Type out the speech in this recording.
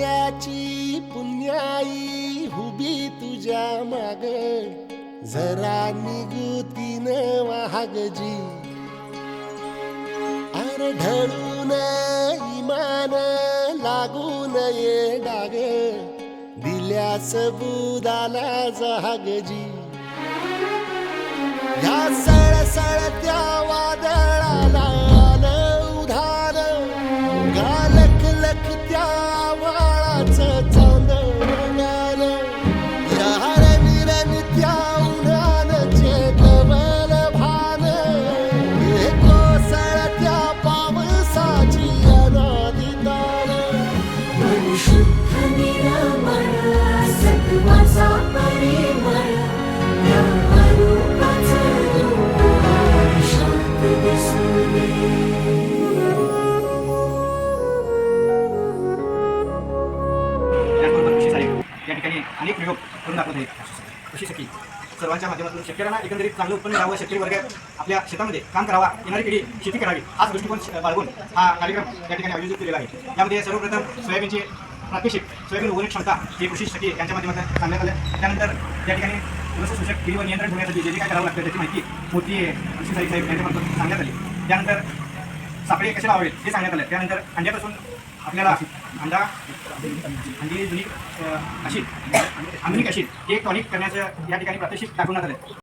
आपल्याची पुण्याई हुबी तुझ्या माग. जरा निगुतीन वाहगजी अरे ढळून इमान लागून ये डाग. दिल्या सबुदाला जहागजी. या सळसळत्या या ठिकाणी अनेक प्रयोग करून दाखवत आहेत. कृषी सखी सर्वांच्या माध्यमातून शेतकऱ्यांना एकंदरीत चांगलं उत्पन्न मिळावं शेतकरी वर्ग आपल्या शेतामध्ये काम करावा येणारी पिढी शेती करावी हाच दृष्टिकोन बाळगून हा कार्यक्रम या ठिकाणी आयोजित केलेला आहे. यामध्ये सर्वप्रथम सोयाबीनचे प्रात्यक्षिक सोयाबीन उगवणे क्षमता ही कृषी सखी यांच्या माध्यमातून सांगण्यात आलं. त्यानंतर या ठिकाणी पुरुष सूचक किडीवर नियंत्रण ठेवण्यासाठी जे जे काय करावं लागतं त्याची माहिती मोठी कृषी साहेब यांच्यामार्फत सांगण्यात आली. त्यानंतर सापळे कसे लावावेत हे सांगण्यात आलं. त्यानंतर अंड्यापासून आपल्याला अंडा अंडी जुनी अशी आधुनिक अशी हे टॉनिक करण्याचं या ठिकाणी प्रात्यक्षिक दाखवण्यात आलं